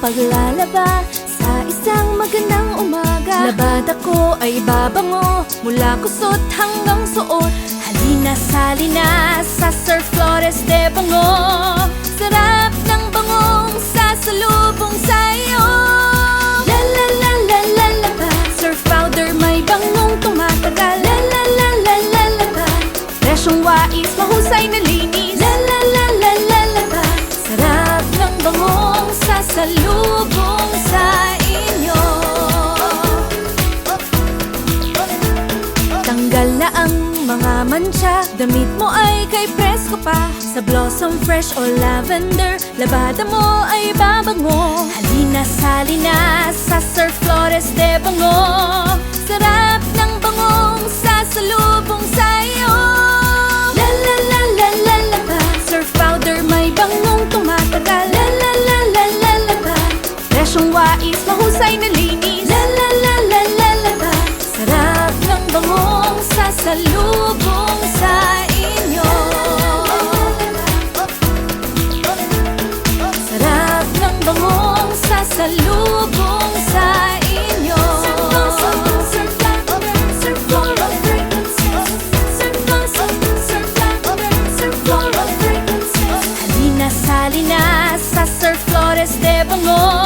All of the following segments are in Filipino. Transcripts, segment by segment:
paglalaba Sa isang magandang umaga. Labada ko ay babango Mula kusot hanggang suot. Halina sali na sa Sir Flores de Bango. Sarap ng bangong sasalubong sa'yo. La la la la la la ba Surf powder may bangong tumatagal. La la la la la la ba Presyong wais mahusay na linis. La la bangong sasalubong sa inyo. Tanggal na ang mga mancha. Damit mo ay kay presko pa. Sa Blossom Fresh o Lavender Labada mo ay babango. Halina sali na sa Wais mahusay na linis. La la la la la la ba Sarap ng bangong sasalubong sa inyo. Sarap ng bangong sasalubong sa inyo. Halina sali na sa Sir Flores de Bango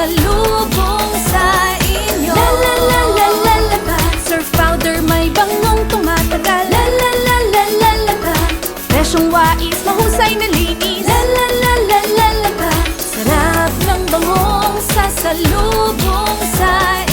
sasalubong sa inyo La la la la la la ba Surf powder may bangong tumatagal La la la la la la ba Presyong wais mahusay na linis La la la la la la ba Sarap ng bangong sasalubong sa